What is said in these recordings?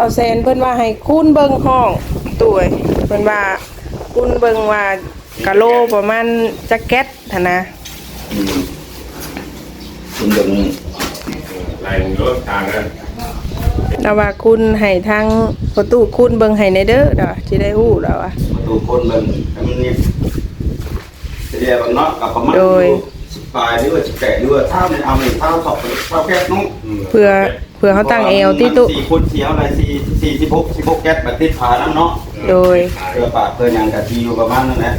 บ่แซนเพิ่นว่าให้คูณเบิ่งห้องตู้เอ้ยเพิ่นว่าคูณเบิ่งว่ากะโลประมาณจักแก๊สหั่นนะอืมคุณเบิ่งลายรถทางนั้นแล้วว่าคุณให้ทางประตูคุณเบิ่งให้ในเด้อเด้อสิได้ฮู้แล้วว่าประตูคนเบิ่งให้มันนี่เรียกว่าเนาะกับประมาณโดยสิบปลายหรือว่าสิบแปดหรือว่าเท่าเนี่ยเอาเนี่ยเท่าสอบเท่าแก๊สนุ๊กเพื่อ เพื่อเขาตั้งเอวที่ตู้สี่คนเสียวอะไรสี่สี่สิบหกสิบหกแก๊สแบบติดผาแล้วเนาะโดยเพื่อปากเพื่อหยังกะทีอยู่ประมาณนั้นแหละ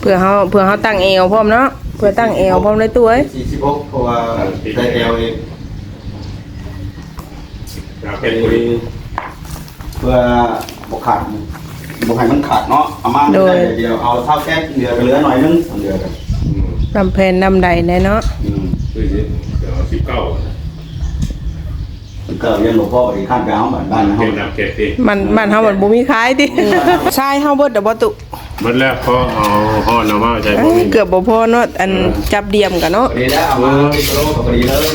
เพื่อเขาเพื่อเขาตั้งเอวพร้อมเนาะเพื่อตั้งเอวพร้อมเลยตัวเอ้ยสี่สิบหกเพราะว่าได้เอวเองเราเป็นบริเพื่อบกขาดบกให้มันขาดเนาะเอามาไม่ได้เดียวเอาเท่าแก๊สเหลือก็เหลือหน่อยนึงเหลือกันลำแพนลำใดแน่เนาะอืมคือเดี๋ยวสิบเก้ามัน เกิดเรื่องหลวงพ่ออีกขั้นไปเอาบ้านบ้านนะคเก็รับบนับเก็บดิมันมันเฮามันบ่มีขายติใช่เฮาเบิดเด้อบ่ตุมันแล้วพอเอาห่อน้ำมาใจเอ้บ่ยมีเกือบบ่พอเนาะอันจับเดียมกันเนาะพอดีแล้วเอามาติดโลกับพอดีเลย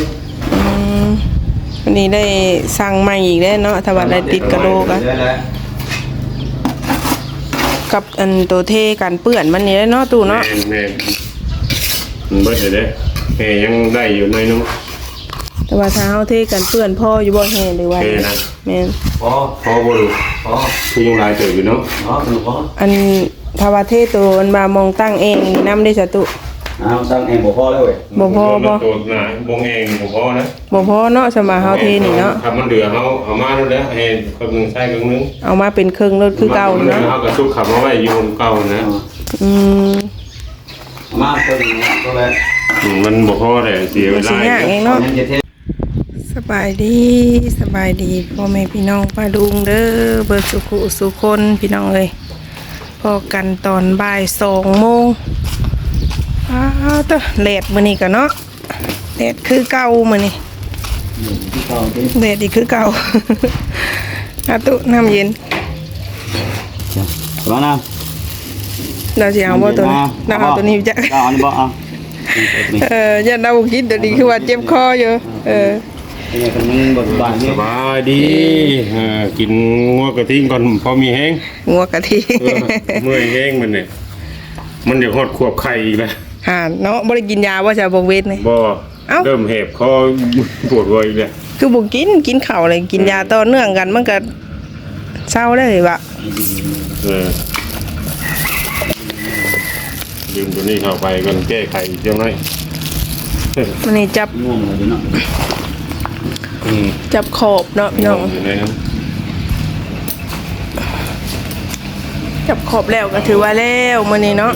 อืมวันนี้ได้สั่งใหม่อีกแล้วเนาะถ้าว่าได้ติดกระโหลกอะเยอะแล้วกับอันตัวเทกันเปื้อนมันนี่แหละเนาะตู้แม่เนาะแม่มันเบิดเลยเด้แม่ยังได้อยู่หน่อยนึงแต่ ว่าถ้าเฮาเทกันเปื้อนพ่ออยู่บ่แฮหรือว่าเทนะ แม่นพอพอบ่รู้พอคือยังหลายเติบอยู่เนาะพอหนูพออันภาวะเทตัวมันมามองตั้งเองนี่นำได้สตุเอาตั้งเองบ่พอแล้วเว้ยบ่พอบ่ตัวหนาบงเองบ่พอนะบ่พอเนาะสำหรับเฮาเทนี่เนาะถ้ามันเหลือเฮาเอามาแล้วเด้อให้ครึ่งนึงใส่ครึ่งนึงเอามาเป็นเครื่องรถคือเก่าเนาะเฮาก็ซุกขับมาไว้อยู่บนเก่านะอืมเอามาเพิ่มอีกนะก็เลยอืมมันบ่พอได้เสียเวมันลาสิยากเองเนาะ บายดีสบายดีพ่อแม่พี่น้องป้าลุงเด้อเบิดสุขุสุคนพี่น้องเอ้ยพอกันตอนบ่าย2โมงอ้าวตะแดดมื้อนี้ก็เนาะแดดคือเก่ามื้อนี้ที่เก่าที่แดดอีกคือเก่าอาตุน้ำเย็นร้อนนะเราจะเอาบ่ตัวนี้เราเอาตัวนี้จะเอาอันนี้บ่เอาเอออย่าเราคิดตัวนี้คือว่าเจ็บคออยู่เออนี่ เป็นมึงบทบาทสนี่บายดีเออกินงัวกะทิก่อนพอมีแห้งงัวกะทิเออเมื่อยแห้งมันเนี่ยมันเดี๋ยวฮอดควบไข่อีกแล้วห่านเนาะบ่ได้กินยาว่าจะบ่เวทนี่ บ่เอ้า เริ่มเห็บคอปวดหัวอีกแล้วคือบ่กินกินข้าวเลยกินยาต่อเนื่องกันมันก็เศร้าได้ว่ะเออยืมตัวนี้เข้าไปกันแก้ไขอีกจังไงมันนี่จับง่วงเลยเนาะ อืมจับขอบเนาะพี่น้องอยู่ในนั้นจับขอบแล้วก็ถือว่าแล้วมื้อนี้เนาะ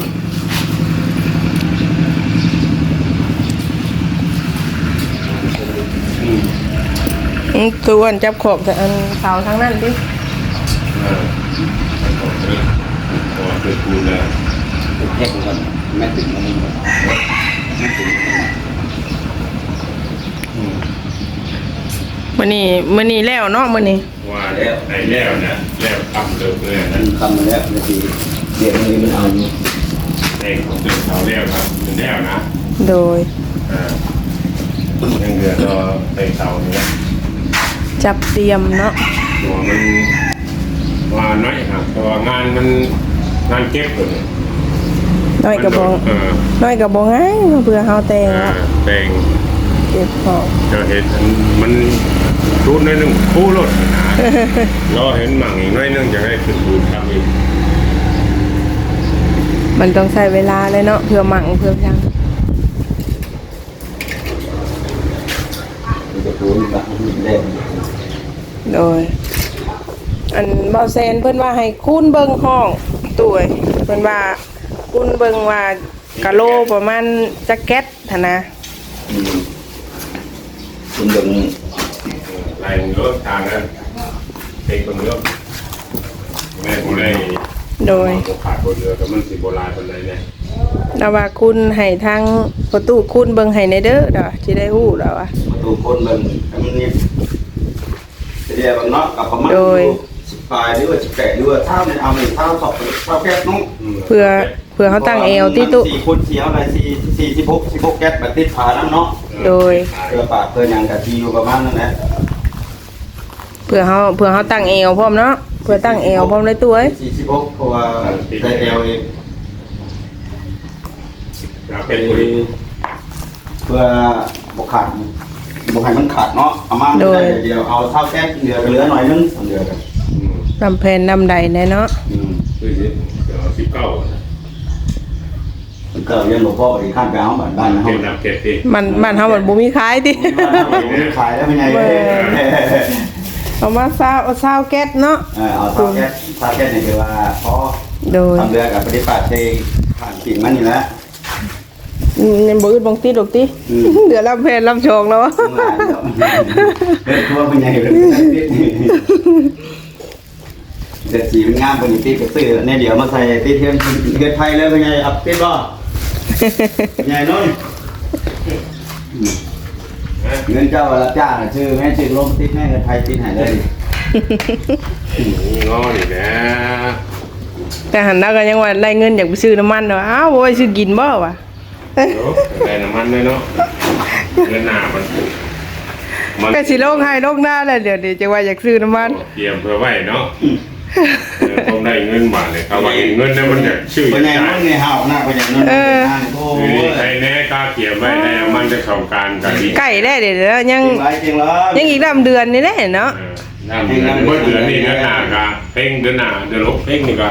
อืมคือวันจับขอบแต่อันเสาทั้งนั้นดิเออพอเกิดกูแล้วแยกกันแม่ถึงมันนี่แม่ถึงมื้ อนี้มื้อนี้แล้วเนาะมื้อนี้ว่าแล้วไหนแล้วนะแล้วทำเลิกเลยมันั้นนคำมาแล้วนาทีเดี๋ยวนี้มันเอาอยู่เองของเดินเขาแล้วครับเป็นแล้วนะโดยอ่ายังเหลือรอเตะเสาเนี่ยจับเตรียมเนาะตัวมันว่าน้อยครับแต่ว่างานมันงานเก็บเลยน้อยกระบองเออน้อยกระบองง่ายเพื่อเฮาแต่งอ่าเนาะแต่งเก็บของจะเห็นมัน รูดน้อยหนึงคู่รถนะรอเห็นหมั่งอีกน้อยหนึงจะได้ขึ้นบูนครับอีกมันต้องใช้เวลาเลยเนาะเพื่อหมั่งเพื่อยังมันจะพูดแบบแดงโดย อันเบาแซนเพิ่นว่าให้คูณเบิงห้องตู้เอ้ยเพิ่นว่าคูณเบิงว่ากะโลประมาณแจักแก๊สหั่นนะคุณเบิ่ งลายรถทางนั้นเต็งคนเยอะแม่กูได้โดยขาดบนเรือกับมันสิโบราณคนไหนเนี่ยแล้วว่าคุณให้ทางประตูคุณเบิ่งให้ในเด้อเด้อสิได้ฮู้แล้วว่าประตูคนเบิ่งให้มันนี่เรียกว่าเนาะกับประมาณโดยสิบปลายหรือว่าสิบแปดหรือว่าเท่าเนี่ยเอาเนี่ยเท่าสอบเท่าแก๊สนุ๊กเพื่อเพื่อเขาตั้งเอวที่ตู้สี่คนเสียวอะไรสี่สี่สิบหกสิบหกแก๊สแบบติดผาแล้วเนาะโดยเพื่อปากเพื่อหยังกะทีอยู่ประมาณนั้นแหละ เพื่อเฮาเพื่อเฮาตั้งเอวพร้อมเนาะเพื่อตั้งเอวพร้อมในตัวเอ้ยสี่สิบหกเพราะว่าได้เอลเองเราเป็เป็นนบริเพื่อบกขาดบกให้มันขาดเนาะเอามาไม่ได้เดียวเอาเท่าแก๊สเหลือก็เหลือหน่อยนึงเหลือกันลำแพนลำใดแน่เนาะอืมคือสิเดี๋ยวสิบเก้ามันก็เรียนหลวงพ่ออีกขั้นไปเอาบ้านบ้านเขาเก็บนับเก็บดิมันบ้านเฮามันบ่มีขายติบ้านเขาขายแล้วเป็นไง เออเอามาซาวเอาซาวแก๊สเนาะเอาเท่าแก๊สเท่าแก๊สนี่คือว่าพอโดยทำเรือกับปฏิบัติในผ่านสิ่งมันนี่แหละอืมยังบ่อึดบ่ติดดอกติอืมเดี๋ยวลำแพนลำโชงแล้ววะทั้งหลายเนาะเออทั่วเป็นไงเป็นเด็ดสีมันงามกว่านี้ติดกับซื้อเนี่ยเดี๋ยวมาใส่ติดเทียมเกิดไทยเลยเป็นไงอับติดบ่ไงน้น เงินเจ้ารับจ้างน่ะชื่อแม่ชื่อลมติดแม่เงินไทยติดหายเลยงอนี่นะแต่หันหน้าก็ยังว่าได้เงินอยากไปซื้อน้ำมันเนาะอ้าวบ่ไปซื้อกินบ่วะได้น้ำมันเลยเนาะเงินหนามันมันก็สิโลกให้โลกหน้าแล้วเดี๋ยวนี้จะว่าอยากซื้อน้ำมันเตรียมเพื่อไว้เนาะ ต้องได้เงินบาทเลยครับว่าเงินนั้นมันจะชื่อเป็นไงจ่าน้ยนไงเฮาหน้าเป็นไงน้นโอ้หรืโหอใครแน่กล้าเขียนไว้ได้มันจะเข้าการกันดีใกล้แล้วเดี๋ยวเดี๋ยวยังจริงไรจริงเลยยังอีกลำเดือนนี่แหละเนาะน้ำเดือนเมื่อเดือนนี้เดือนหน้ากะเพ่งเดือนหน้าเดือนหกเพ่งนี่ก็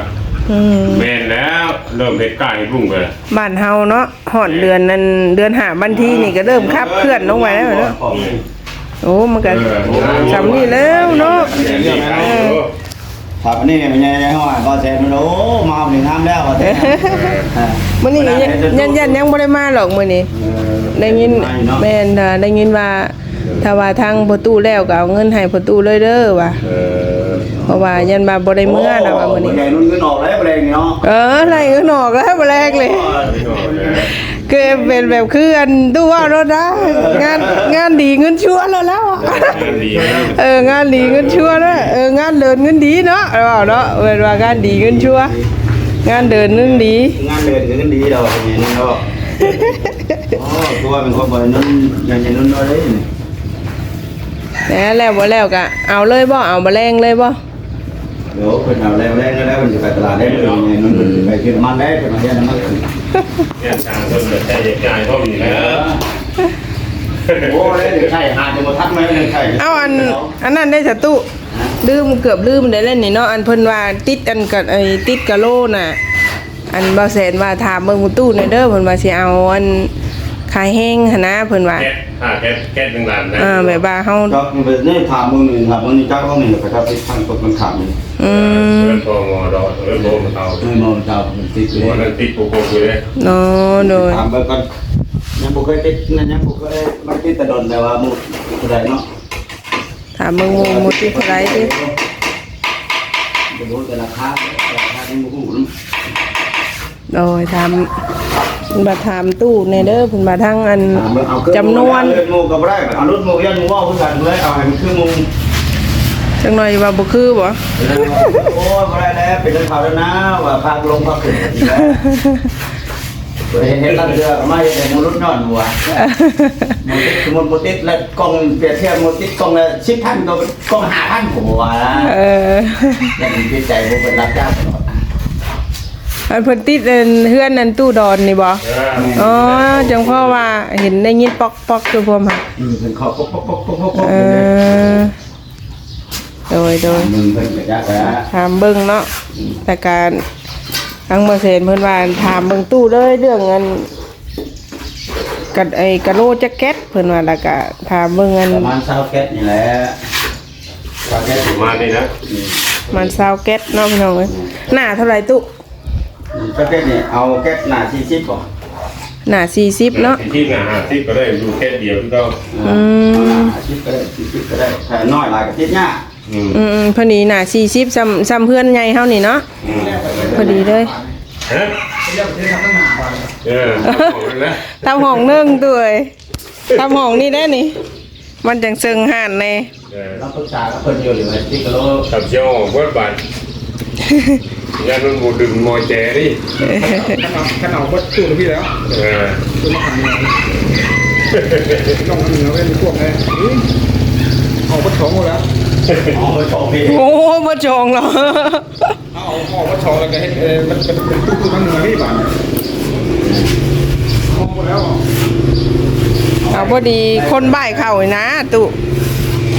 อืมแม่นแล้วเริ่มเฮ็ดกล้าให้รุ่งเลยบ้านเฮาเนาะหอดเดือนนั้นเดือนหาบันทีนี่ก็เริ่มคับเคลื่อนลงไปแล้วเนาะโอ้มันก็สำนี่แล้วเนาะ ครับนี่เป็นไงยังว่าก็แซนมันโอ้มาหนึ่งน้ำแล้วก็แซนมื้อนี้ยันยันยังบ่ได้มาหรอกมื้อนี้ได้ยินแม่นถ้าได้ยินว่าถ้าว่าทางประตูแล้วก็เอาเงินให้ประตูเลยเด้อว่ะเออเพราะว่ายันมาบ่ได้เมื่อนะว่ามื้อนี้ใหญ่นุ่นเงินออกแล้วแรงเนาะเออไรก็หนอกแล้วบ่แรกเลยไม่ออกเลย คือเป็นแบบคืออันตู้ว่ารถนะงานงานดีเงินชั่วแล้วแล้วอะงานดีนะเอองานดีเงินชั่วนะเอองานเดินเงินดีเนาะเอาเปล่าเนาะเว้นว่างานดีเงินชั่ว งานเดินเงินดี งานเดินเงินดีเราเป็นไงนี่เนาะโอ้ตัวเป็นคนบ่นุ่นยังจะนุ่นน้อยเลยแล้วแล้วบ่แล้วก็เอาเลยบ่เอาบ่แรงเลยบ่เดี๋ยวเป็นเอาแรงแรงแล้วมันจะไปตลาดได้เลยไงนุ่นไปกินมันได้เป็นมาเรียนน้ำมัน แก่ทางคนใจใหญ่เท่านี้แล้วโอ้ยใช่หาจะมาทักไหมใช่เอาอันอันนั้นได้สตุลืมเกือบลืมได้เล่นนี่เนาะอันเพิ่นว่าติดอันกับไอ้ติดกะโลน่ะ อันบ่แสนว่าถามเบิ่งตู้ในเด้อเพิ่นว่าสิเอาอัน ขายแห้งหั้นนะเพิ่นว่าแก๊สอ่าแก๊สแก๊สหนึ่งล้านนะอ่าแบบว่าเฮาก็เป็นนี่ถามมึงหนึ่งครับมึงนี่เจ้าก็หนึ่งไปครับที่ทางกดมันขาดนี่อืมเงินทองมอดอเงินโบมันเอาไม่มองเจ้ามันติดเลหัวยนั้นติดโกโก้อยู่เลยเนาะโดยถามเบิ่งก่อนยังบ่เคยติดนั่นยังบ่เคยมันติดแต่โดนแต่ว่าหมู่ผู้ใดเนาะถามมึงหมูหมูที่เท่าไหรดิบ่รู้แต่ราคาราคายังบ่ฮู้นโดยถาม บัตรถามตู้ในเด้อเพิ่นมาทั้งอันถามเบิ่งเอาจำนวนเงิหมู่ก็บ่ได้เอารถหมู่ยันหมู่ว่าเพิ่นกันเลยเอาให้มันคือหมู่จังหน่อยว่าบ่คือบ่โอ้ยบ่ได้แล้วเป็นเรื่องข่าวแล้วนะว่าพาลงพาขึ้นอีกแล้วเห็นเห็นลังเรือก็มาเห็นหมู่รถนอนหัวหมดติดสมุดหมดติดแล้วกล้องเปรียบเทียบหมดติดกล้องละสิบพันตัวกล้องห้าพันผมว่าเออแล้วมันจิตใจผมเป็นรับจ้างตลอด อันเพิ่นติดอันเฮือนอันตู้ดอนนี่บ่อ๋อจังพ่อว่าเห็นได้ยินปอกปอกคือพวกมาอืมเป็นข้อป๊อกป๊อกป๊อกป๊อกป๊อกเออโดยโดยมึงเป็นระยะระยะถามเบิ่งเนาะแต่การทั้งเปอร์เซ็นต์เพิ่นว่าถามเบิ่งตู้เลยเรื่องเงินกับไอ้กะโลแจ็คเก็ตเพิ่นว่าแล้วก็ถามเบิ่งเงินประมาณเช้าแก๊สนี่แหละเช้าแก๊สประมาณนี้นะมันซาวแก๊สเนาะพี่น้องเอ้ยหน้าเท่าไหร่ตู้ เช้าแก๊สนี่เอาแก๊สหนาสี่สิบก่อนหน้า40เนาะที่งานห้าสิบก็ได้ดูแค่เดียวที่ก็อืมสิบก็ได้สี่สิบก็ได้ถ้าน้อยหลายก็ติดยากอืมอืมๆพอดีหน้า40ซ้ำซ้ำเพื่อนใหญ่เฮานี่เนาะอืมพอดีเลยฮะเออของเลยนะทำห้องหนึงตู้เอ้ยทำห้องนี่ได้นี่ มันจังเซิงห่านแน่เออเราปรึกษากับคนอยู่หรือว่าที่กะโลกับเจ้าเวิร์ดบัต ยานุ่นบูดึงมอยแจดิขนาดขนาดวัดตู้พี่แล้วเออตู้มาขันเหนียวต้องขันเหนียวเป็นพวกไงเอาวัดของหมดแล้วอ๋อเบอร์สองพี่โอ้บ่จองแล้วเอาเอาออกมาชอแล้วก็ให้เออมันเป็นเป็นตู้ตู้ทั้งเมืองนี่บ้านเอาหมดแล้วอะเอาพอดีคนบ่ายเข้านี่นะตุ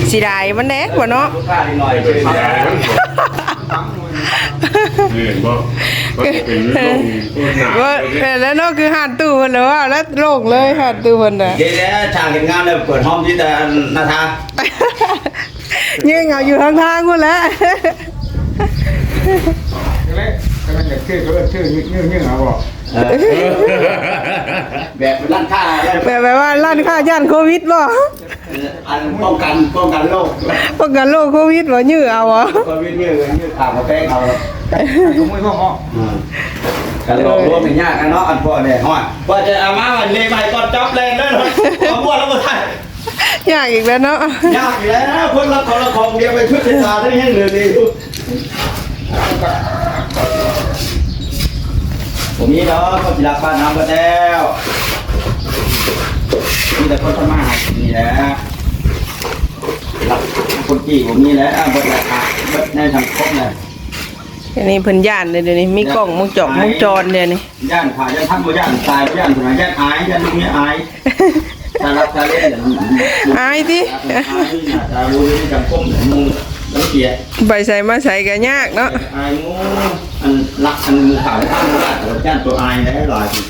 สิได้มันแดกบ่เนาะลูกค้านิดหน่อยเป็เป็นนยายมันบ่ตั้ง เห็นบ่มันเป็นลมตัวหนาว่าเลยแล้วนอกคือหาดตู้เพิ่นแล้วว่าแล้วโล่งเลยหาดตู้เพิ่นน่ะ เดี๋ยวแล้วฉากเห็นงานเลยเปิดห้องที่แต่นาทายิงเอาอยู่ทางทางกูนแหล้วแรกกำลังจะชื่อเขาเอิ้นชื่อยืดยืดยืดเอาบอก แบบเป็นร้านค้าอะไรแบบแบบว่าร้านค้าย่านโควิดบ่อันป้องกันป้องกันโรคป้องกันโรคโควิดบ่ยื้อเอาเหรอก็วิ่งเงี้ยเงี้ยข่าวกาแฟเอายุ่งไม่พ้องอะกันหลอกลวงเป็นยากนะเนาะอันพ่อเนี่ยห้อยว่าจะเอามาวันเลยไปก่อนจับแรงเลยเอาบ้วนแล้วมาไทยยากอีกแล้วเนาะยากอยู่แล้วคนละของละของเดียวไปชุดเทศาได้ยังเหลือดี ผมนี้เนาะคนจิรักบ้านน้ำก็แล้วมีแต่คนทำมาหากินนี่แหละรักคนจีผมนี่แหละบดราคาบดในสังคมเลยอันนี้เพิ่นย่านเลยเดี๋ยวนี้มีกล้องมุงจอกมุงจรเดี๋ยวนี้ย่านขาย่านทั้งบ่ย่านตายย่านสมัยย่านอายย่านลูกเมียอายตาลับตาเล่นอายติอายตาบูนี่สังคมมึง แล้วเกียรไปใส่มาใส่ก็ยากเนาะอายงูอันรักอันมือขาวข้างมือแต่ย่านตัวอายได้หลายที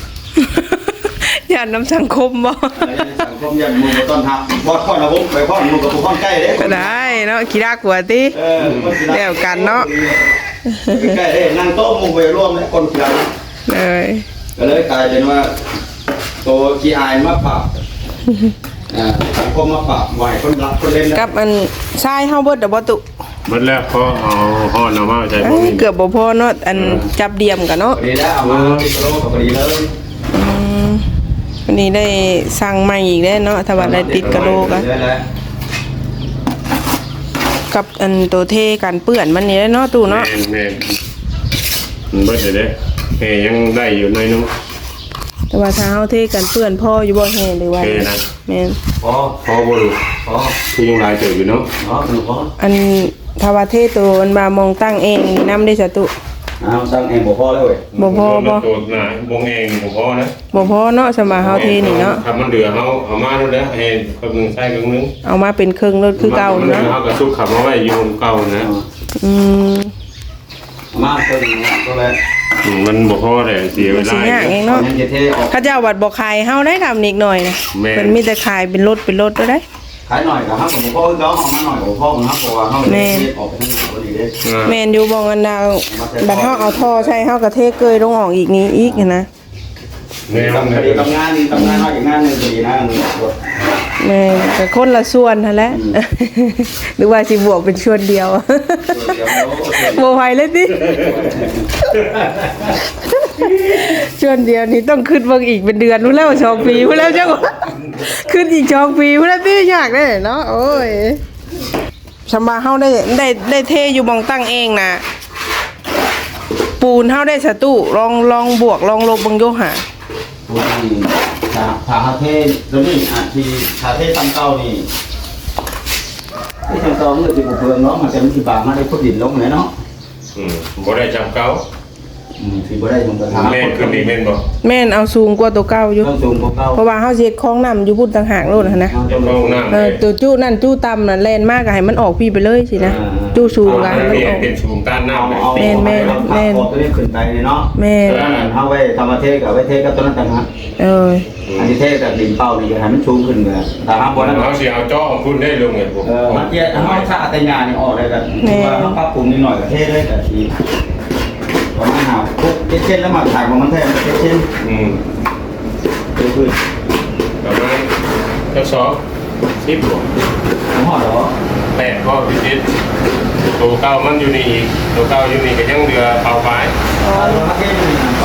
ย่านน้ำสังคมบ่สังคมย่านมือต้นหักบอดข้อระบบไปข้อมือกับข้อใกล้เด้ก็ได้เนาะขี้รักหัวติเออแล้วกันเนาะใกล้เด้นั่งโต๊ะมุงไปร่วมแล้วคนเดียวเลยก็เลยกลายเป็นว่าตัวขี้อายมาปรับ อ่าสังคมมาปรับไหวคนรักคนเล่นกับอันทรายเฮาเบิดเดอกบ่ตุมันแล้วก็เอาห่อนเอามาใช้เอ้บ่ยมีเกือบบ่พอเนาะอันจับเดียมกันเนาะพอดีแล้วเอามาติดโลกับพอดีเลยอืมวันนี้ได้สั่งใหม่อีกแล้วเนาะถ้าว่าได้ติดกระโหลกอะเยอะแล้วกับอันตัวเทกันเปื้อนมันนี่แหละเนาะตู่เนาะแม่นแม่นมันเบิดเลยเด้แม่ยังได้อยู่หน่อยนึง แต่ว่าถ้าเฮาเทกันเปื้อนพ่ออยู่บ่แฮหรือว่าเทนะ แม่นพอพอบ่รู้พอคือยังหลายเติบอยู่เนาะพอสนุกพออันถ้าว่าเทตัวมันมามองตั้งเองนี่นำได้สตุเอาตั้งเองบ่พอแล้วเว้ยบ่พอบ่ตัวหนาบ่งเองบ่พอนะบ่พอเนาะสมาเฮาเทนี่เนาะถ้ามันเหลือเฮาเอามาแล้วนะให้ครึ่งใส่ครึ่งนึงเอามาเป็นเครื่องรถคือเก่ามันเนาะเฮาก็สุกขับมาไว้อยู่เก่านะอืม มาตัวนี้ตัวแรกอืมมันบ่พอได้เสียเวสิลายากเองตอเนาะนนี้จะเทออกเขาเจ้าบัดบ่ขายเฮาได้ทำอีกหน่อยนะแม่น เพิ่นมีแต่ขายเป็นรถเป็นรถเด้อได้ ขายหน่อยกับฮักกับบ่พอก็เอามาหน่อยบ่พอกับฮักเพราะว่าเฮาเทออกไปทั้งหมดดีเด้อ่าแม่นอยู่บ่อันดาวบัดเฮาเอาท่อใช้เฮาก็เทเกยลงออกอีกนี้อีกนะแม่ทำคดีทำงานนี่ทำงานนอกจากงานนึงดีนะนึง แม่นก็คนละส่วนนั่นแหละหรือว่าสิบวกเป็นส่วนเดียวบ่ไหวเลยติส่วนเดียวนี่ต้องขึ้นเบิ่งอีกเป็นเดือนนู้นแล้วสองปีพุ่นแล้วจังหวะขึ้นอีกสองปีพุ่นแล้วติยากเด้เนาะโอ้ยสำบาเฮาได้ได้ได้เทอยู่หมองตั้งเองน่ะปูนเฮาได้สตุลองลองบวกลองลบเบิ่งโยหา ผู้ที่ทาทาเทตัวนี้อาที่ทาเทตำเต้านี่ที่ตำเต้ามันก็สิบ่เพิ่งเนาะมันจะมีสิบาทมาได้พุดดินลงเลยเนาะอืมบ่ได้จำเก่าอืมสิบ่ได้มันก็ถามแม่นขึ้นอีกแม่นบ่แม่นเอาสูงกว่าตัวเก่าอยู่ ต้องสูงกว่าเก่าเพราะว่าเฮาสิเฮ็ดคลองน้ำอยู่พุ่นต่างหากโลดหั้นนะ เจ้าของน้ำเออตัวจู้นั่นจู้ต่ำน่ะแล่นมากก็ให้มันออกพี่ไปเลยสินะ จู้สูงก็ให้มันเปลี่ยอนอก เป็นสูงต้านเอาน้ำเลยเอาแม่นแม่นแม่นเอาตัวนี้ขึ้นไปเลยเนาะแม่นเออเอาไว้ทำมาเทกับไว้เทกับตัวนั้นต่างหากเอออันที่เทกับดินเป้านี่ก็ให้มันชูงขึ้นเลยแต่ห้ามบนนั้นเขาสิเอาจ้อของคุณได้ลงไงผมเออมันเย็นเอาชาแต่งานนี่ออกเลยกันว่าเขาปรับปรุงนิดหน่อยก็เทเลยแต่ทีประมาณหาปุ๊บเจ็ดเช่นแล้วมาถ่ายของมันแท้เจ็ดเช่นอืมคือคือประมาณเจ้าสองสิบหัวผมห่อเหรอแปดข้อพิจิต ตัวเก้ามันอยู่นี่อีกตัวเก้าอยู่นี่ก็ยังเรือเป่าไฟ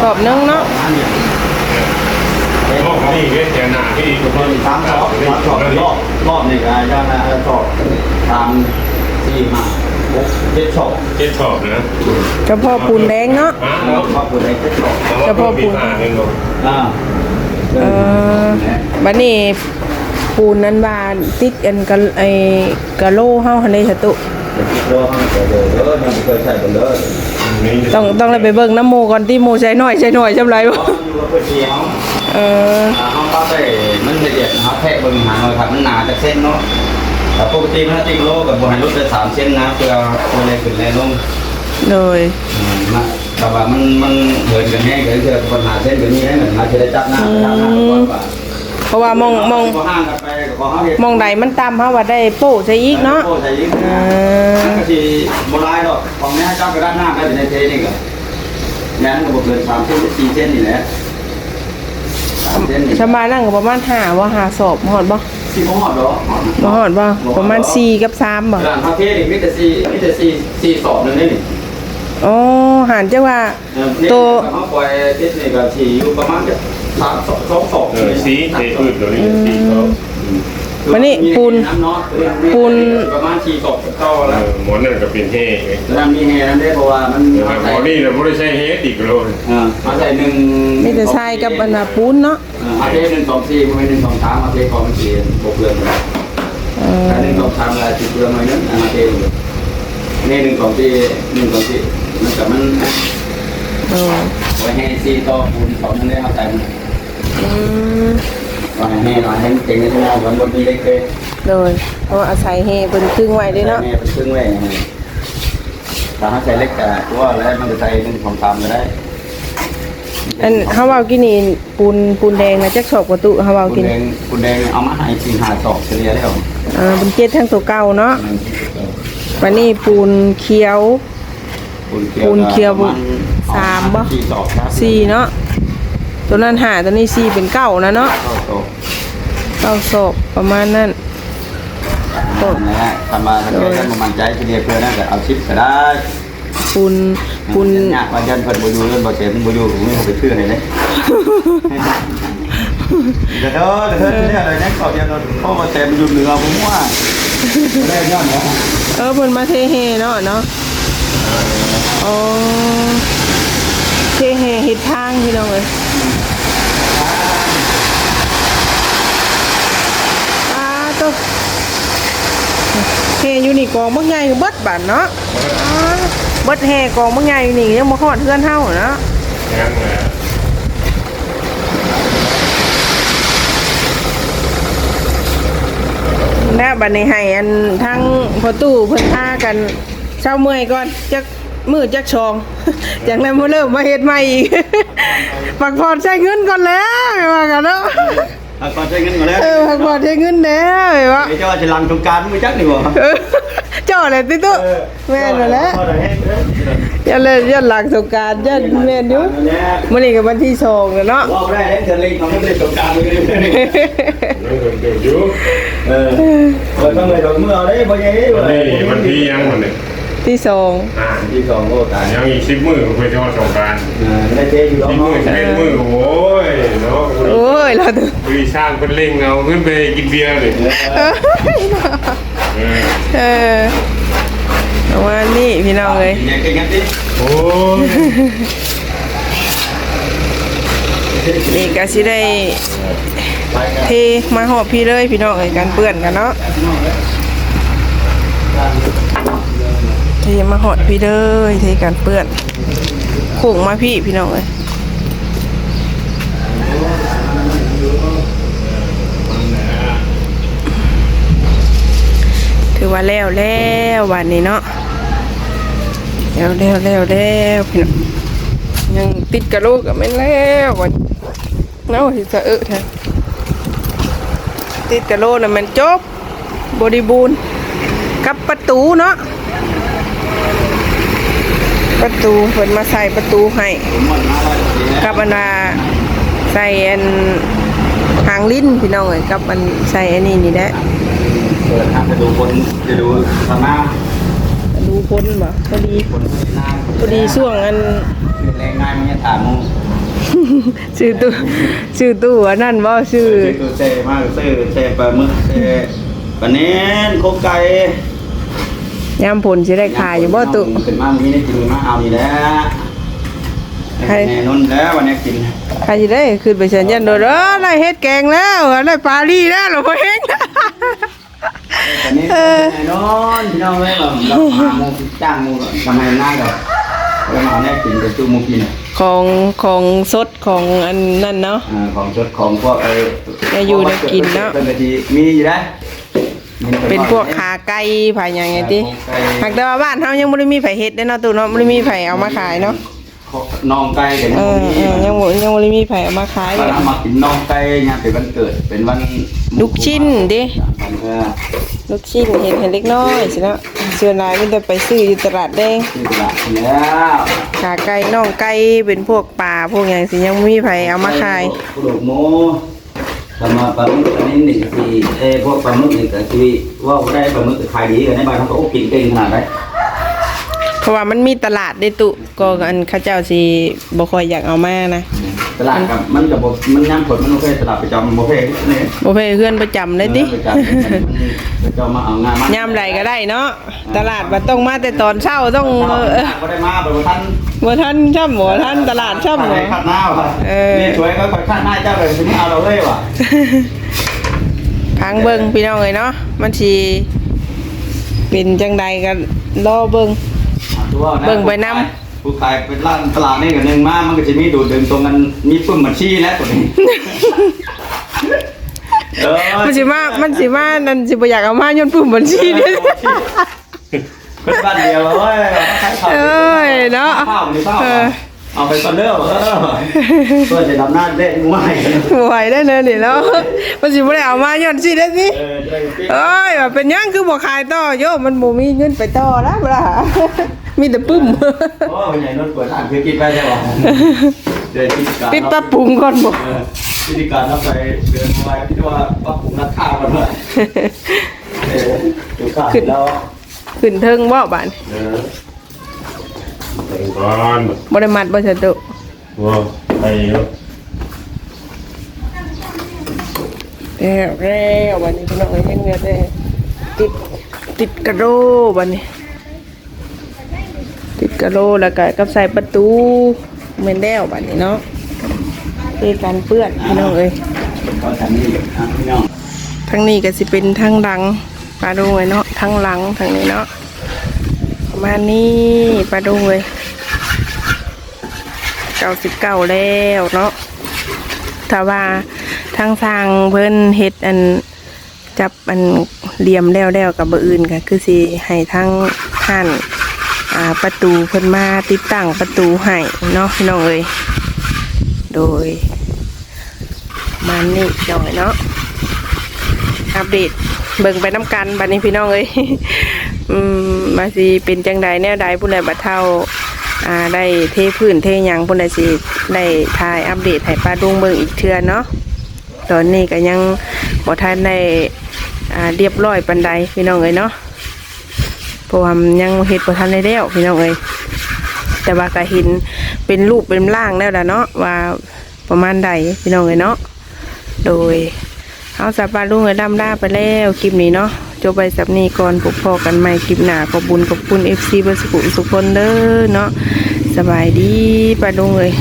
สอบนึงเนาะรอบนี่เว้ยเดี๋ยวหน้าพี่ตอนสามสอบสอบรอบรอบนี่ก็ย่านนะสอบสามสี่ห้าหกเจ็ดสอบเจ็ดชอบนะเฉพาะปูนแดงเนาะฮะรอบรอบตัวไหนเจ็ดสอบแต่ว่าปีห้าเงินบ่อ่าเออบัดนี้ปูนนั้นว่าติดอันกะไอ้กะโลเฮาหันได้สตุ เเป็นที่โลห้องเจอเด้อมันเคยใช้กันเลยนี่ต้องต้องเลยไปเบิ่งน้ำหมูก่อนที่หมูใช้น้อยใช้น้อยจำไรบ่ห้องอยู่กับเพื่อนที่ห้องเออห้องป้าไปมันละเอียดเขาแทะบนหางเลยครับมันหนาจากเส้นเนาะแต่ปกติมันติโลกับบนให้ลดได้สามเส้นนะเพื่อตัวเล็กขึ้นแรงลงโดยมาแต่ว่ามันมันเหินกันแห้งกันเจอปัญหาเส้นแบบนี้ให้เหมือนมาจะได้จับหน้าจับหน้าก่อนป่ะเพ ราะว่ามองมองห่างกันไปของเขาเห็นมองใดมันต่ำเฮาว่าได้โป้ใช้อีกเนาะโอ้ใช่ยิ่งเออนั่นก็สิโบราณหรอกของนี้จับไปด้านหน้าได้ในเทนี่ก็งั้นก็บอกเกินสามเส้นสี่เส้นนี่แหละสามเส้นนี่ชาวบ้านนั่งก็ประมาณห้าว่าหาศพหอดบ่สี่โมงหอดหรอบ่หอดบ่ประมาณสี่กับสามบ่หลังคาเฟ่นี่มีแต่สี่มีแต่สี่สี่สอบนึงนี่นี่ อ๋อหันจังว่าตัวเขาปล่อยทิศนี่ก็สี่อยู่ประมาณจะสามสองสองสอบเออสีเทพืชตัวนี้สีเขาวันนี้ปูนปูน ประมาณสี่สอบเข้าเอแล้วอหมอนนั่นก็เป็นเฮ่ไงแล้วนั่นมีแฮนั่นได้เพราะว่ามันหมอนี่เราไม่ได้ใช้เฮดอีกเลยเออมาใส่หนึ่งมีแต่ทรายกับอันน่ะปูนเนาะเอออาเทหนึ่งสองสี่มันเป็นหนึ่งสองสามอาเทของมันสี่บวกเรือนไปแล้วเออแต่หนึ่งสองสามอะไรติดเรือนมานั้นอาเทเลยนี่หนึ่งสองสี่หนึ่งสองสี่ มันกับมันโดยไว้ให้สี่ต่อคูณสองนั่นได้เอาแต่อืมไว้ให้หน่อยให้เก่งในชั่วโมงวันบนมีเล็กเลยโดยเพราะว่าอาศัยเฮเพิ่นครึ่งไว้เด้เนาะแม่เป็นครึ่งแหว่งถ้าเขาใช้เล็กกะว่าแล้วมันจะใช้หนึ่งสองสามก็ได้อันเฮาเว้ากินนี่ปูนปูนแดงน่ะจักชอบกว่าตุเฮาเว้าคุกิณนแดงคุณแดงเอามาให้สี่ห้าสอบเฉลี่ยแล้วอ่าเป็นเจ็ดทั้งตัวเก่าเนาะวันนี้ปูนเขียว ปูนเขียวสามบ่สี่สอบครับสี่เนาะตัวนั้นหาตัวนี้สี่เป็นเก้านะเนาะเข้าโตเก้าศพประมาณนั้นต้นนะฮะทำมาทำเยอะท่านมันใจเฉลี่ยเพื่อนน่าจะเอาชิปก็ได้ปูนปูนเนี่ยวันยันเพิ่นบ่อยู่เพิ่นบ่เจ็บบ่อยู่ผมไม่ไปชื่อไหนเลยเดี๋ยวเด้อเดี๋ยวเด้อเนี่ยอะไรเนี่ยขอเดียวเราพ่อมาเต็มอยู่เหนือผมว่าได้ยอดเนาะเออเพิ่นมาเทเฮเนาะเนาะอ๋ อเทเฮเฮ็ดทางพี่น้องเอ้ยอ่าตัวเฮอยู่นี่กองบักใหญ่เบิดบานเนาะอ่าเบิดแฮกองบักใหญ่นี่ยังบ่ฮอดเฮือนเฮาเนาะงั้นแหละบัดนี้ให้อันทั้งพอตู้เพิ่นพากันเช้าเมื่อยก่อนจัก มือจักชอง จากนั้นมาเริ่มมาเฮ็ดใหม่อีกปักพอดใช้เงินก่อนแล้วว่ากันเนาะเอาก่อนใช้เงินก่อนแล้วเออปักพอดใช้เงินแล้วว่าไอ้เจ้าจะลังสงการมือจักนี่บ่เออเจ้าอะไรติตุ๊แม่นนั่นแหละยันเลยยันหลังสงกรารยันแม่นอยู่มื้อนี้ก็วันที่สองแล้วเนาะ ว่าได้เล่นเทลิงเขาไม่ได้สงการเลยนั่นคนเดียวอยู่เออเปิดมาเลยดอกมือเอาได้บ่ยังไงวันนี้มันที่ยังมันเนี่ย ที่สองอ่าที่สองโอ้ตายยังอีกสิบมือเพื่อจะมาสงการได้เจ๊อยู่ดอกสิบเนาะมือสิบเอ็ดมือโอ้ยเนาะโอ้ยเราถึงวีสร้างเป็นเล่งเอาขึ้นไปกินเบียร์เลยเออเออเออประมาณนี้พี่น้องเลยเนี่ยกินกันดิโอ้ยนี่ก็สิได้เทมาหอบพี่เลยพี่น้องเอ้ยกันเปื้อนกันเนาะ เทมาหอดพี่เลยเทกันเปื้อนโข่งมาพี่พี่น้องเอ้ยถือว่าแล้วแล้ววันนี้เนาะแล้วแล้วแล้วแล้วพี่น้องยังติดกระโลกกับไม่นแล้ววันเนาะสิจะเออแท้ติดกระโลน่ะมันจบบริบูรณ์กับประตูเนาะ ประตูเพิ่นมาใส่ประตูให้กับอันว่าใส่อันหางลิ้นพี่น้องเอ้ยกับอันใส่อันนี้นี่แหละเปิดทางไปดูคนจะดูทางหน้าดูพ้นบ่พอดีคนที่หน้าพอดีช่วงอันแรงง่ายมันจะถามมึงชื่อตู้ชื่อตู้อันนั้นบ่ชื่อซื้อเซ่มากซื้อเซ่ปลาหมึกเซ่ปลาเน้นโคกไก่ ยามผลสิได้ขายอยู่บ่ตู้เป็นมามีได้กินมาเอานี่แหละแน่นอนแล้ววันนี้กินใครสิได้ขึ้นไปเชิญยันโดดเออได้เฮ็ดแกงแล้วได้ปลาลีแล้วเหรอพ่อเฮงตอนนี้แน่นอนพี่น้องเลยแบบเราหาโมจ้างโมทำไมง่ายกับเราหาแน่กินกับจูโมกินของของสดของอันนั่นเนาะอ่าของสดของพวกไอ้ได้อยู่ได้กินเนอะเป็นกะทิมีอยู่นะมี เป็นพวกขาไก่ผายอย่างไงติหากแต่ว่าบ้านเฮายังบ่ได้มีไผเฮ็ดเด้อเนาะตู่เนาะบ่ได้มีไผเอามาขายเนาะน้องไก่กันเออเออยังบ่ยังบ่ได้มีไผเอามาขายเลเลยยมากินน้องไก่เนี่ยเป็นวันเกิด เป็นวันลูกชิ้นดิวันเกิดลูกชิ้นเห็ดให้เล็กน้อยสิเนาะส่วนหลายมันจะไปซื้ออยู่ตลาดแดงที่ตลาดแล้วขาไก่น่องไก่เป็นพวกปลาพวกอย่างสิยังบ่มีไผเอามาขายกระดูกหมู ทำมาปลาหมึกอันนี้นี่ก็คือเอ้พวกปลาหมึกนี่ก็คือว่าได้ปลาหมึกขายดีกันในบ้านเขาก็โอ้กินเก่งขนาดไหนเพราะว่ามันมีตลาดได้ตุก็อันเขาเจ้าสิบ่ค่อยอยากเอามานะ ตลาดกับมันกับมันย่างผลมันโอเคตลาดประจำโอเคนี่บ่เพ่เพื่อนประจำเลยติประจำประจำมาเอางานมายามใดก็ได้เนาะตลาดบ่ต้องมาแต่ตอนเช้าต้องเออก็ได้มาไปบ่ทันบ่ทันช่ำบ่ทันตลาดช่ำเลเลยยขัดหน้าว่ะเออนี่ช่วยก็ขัดหน้าเจ้าเลยถึงเอาเราเลยว่ะพังเบิ่งพี่น้องเอ้ยเนาะมันสิเป็นจังใดก็รอเบิ่งเบิ่งไปนำ ผู้ขายเป็นร้านตลาดนี่กับหนึ่งมามันก็จะมีดูดดึงตรงนั้นมีปึ้มบัญชีแล้วตัวนี้เออมันสิมามันสิมานั่นสิบ่อยากเอามาย้อนปุ่มบัญชีเด้อเป็นบ้านเดียวเว้ยเอ้ยเนาะข้าวหรือข้าวเออเอาไปก่อนเด้อเออเพื่อจะดำหน้าเล่นง่ายบ่ไหวได้เลยนี่เนาะมันสิบ่ได้เอามาย้อนสิเด้อสิเออได้ปิ๊กเอ้ยว่าเป็นหยังคือบ่ขายต่อโยมมันบ่มีเงินไปต่อแล้วบ่ล่ะ มีแต่ปึ้ม โอ้ยใหญ่นนเปิดอ่านคือกินไปใช่ป่ะเดินพิธีการปิดปรับปรุงก่อนบ่เออพิธีการรับไปเดินมาพี่ว่าปรับปรุงราคากันเลยเออดูข่าวแล้วขึ้นเทิงบ่บาดเออเป็นก้อนบ่ได้มัดบ่ซะตุว่าไอ้เนาะแล้วแล้วบัดนี้พี่น้องเอ้ยยังเหลือแต่ติดติดกระโดบัดนี้ติด กระโดแล้วก็กับใส่ประตูเหมือนแล้วบัดนี้เนาะคือการเปื้อนพี่น้องเอ้ยทั้งนี้ก็สิเป็นทั้งหลังปลาดูเลยเนาะทั้งหลังทั้งนี้เนาะประมาณนี้ปลาดูเลยเก้าสิบเก้าแล้วเนาะถ้าว่าทางทางเพิ่นเฮ็ดอันจับอันเหลี่ยมแล้วแล้วกับเบออื่นก็คือสิให้ทั้งท่าน อ่าประตูเพิ่นมาติดตั้งประตูให้เนาะพี่น้องเอ้ยโดยมาณนี้หน่อยเนาะอัปเดตเบิ่งไปน้ำกันบัดนี้พี่น้องเอ้ยอืมมาสิเป็นจังใดแนวใดผู้ใดบัดเท่าอ่าได้เทพื้นเทยังผู้ใดสิได้ถ่ายอัปเดตให้ป้าดุงเบิ่งอีกเทื่อเนาะตอนนี้ก็ยังบ่ทันได้อ่าเรียบร้อยปานใดพี่น้องเอ้ยเนาะ เพราะว่ามันยังเฮ็ดบ่ทันได้แล้วพี่น้องเอ้ยแต่ว่าก็เห็นเป็นรูปเป็นร่างแล้วล่ะเนาะว่าประมาณใดพี่น้องเอ้ยเนาะโดยเอาสับปลาลุงเอ้ยดำด้าไปแล้วคลิปนี้เนาะจบไปสับนี้ก่อนพบพอกันใหม่คลิปหน้าขอบบุญขอบคุณเอฟซีเบอร์สุขุสุขคนเด้อเนาะสบายดีปลาลุงเอ้ย